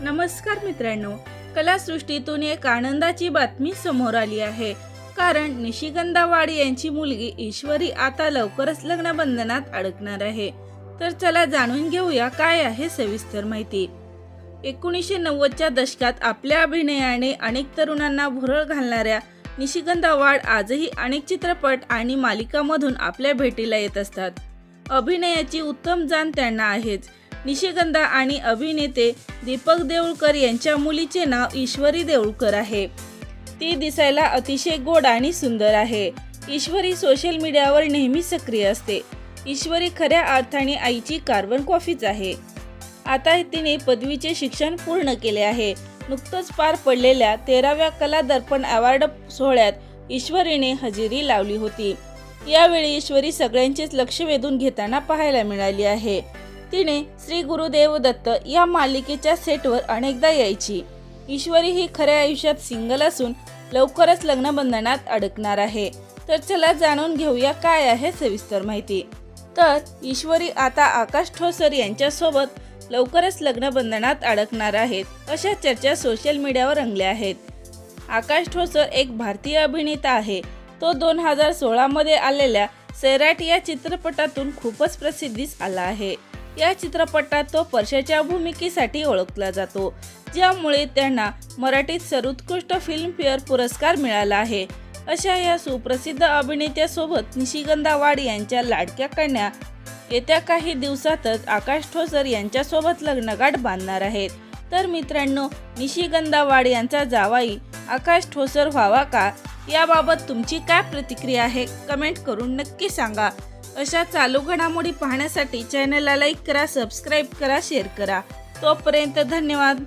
नमस्कार मित्रांनो कलासृष्टीतून एक आनंदाची बातमी समोर आली आहे. कारण निशिगंधा वाड यांची मुलगी ईश्वरी आता लवकरच लग्न बंधनात अडकणार आहे. तर चला जाणून घेऊया काय आहे सविस्तर माहिती. एकोणीसशे नव्वदच्या दशकात आपल्या अभिनयाने अनेक तरुणांना भुरळ घालणाऱ्या निशिगंधा वाड आजही अनेक चित्रपट आणि मालिकामधून आपल्या भेटीला येत असतात. अभिनयाची उत्तम जाण त्यांना आहेच. निशिगंधा आणि अभिनेते दीपक देऊळकर यांच्या मुलीचे नाव ईश्वरी देऊळकर आहे. ती दिसायला अतिशय गोड आणि सुंदर आहे. ईश्वरी सोशल मीडियावर नेहमी सक्रिय असते. ईश्वरी खऱ्या अर्थाने आईची कार्बन कॉफीच आहे. आता तिने पदवीचे शिक्षण पूर्ण केले आहे. नुकतंच पार पडलेल्या तेराव्या कला दर्पण अवॉर्ड सोहळ्यात ईश्वरीने हजेरी लावली होती. यावेळी ईश्वरी सगळ्यांचेच लक्ष वेधून घेताना पाहायला मिळाली आहे. तिने श्री गुरुदेव दत्त या मालिकेच्या सेटवर अनेकदा यायची. ईश्वरी ही खऱ्या आयुष्यात सिंगल असून लवकरच लग्नबंधनात अडकणार आहे. तर चला जाणून घेऊया काय आहे सविस्तर माहिती. तर ईश्वरी आता आकाश ठोसर यांच्यासोबत लवकरच लग्नबंधनात अडकणार आहेत अशा चर्चा सोशल मीडियावर रंगल्या आहेत. आकाश ठोसर एक भारतीय अभिनेता आहे. तो दोन हजार सोळामध्ये आलेल्या सैराट या चित्रपटातून खूपच प्रसिद्धीस आला आहे. या चित्रपटात तो परशाच्या भूमिकेसाठी ओळखला जातो ज्यामुळे त्यांना मराठीत सर्वोत्कृष्ट फिल्मफेअर पुरस्कार मिळाला आहे. अशा या सुप्रसिद्ध अभिनेत्यासोबत निशिगंधा वाड यांच्या लाडक्या कन्या येत्या काही दिवसातच आकाश ठोसर यांच्यासोबत लग्नगाठ बांधणार आहेत. तर मित्रांनो निशिगंधा वाड यांचा जावाई आकाश ठोसर व्हावा का? याबाबत तुमची काय प्रतिक्रिया आहे? कमेंट करून नक्की सांगा. अशा चालू घडामोडी पाहण्यासाठी चॅनलला लाईक करा सबस्क्राईब करा शेअर करा. तोपर्यंत धन्यवाद.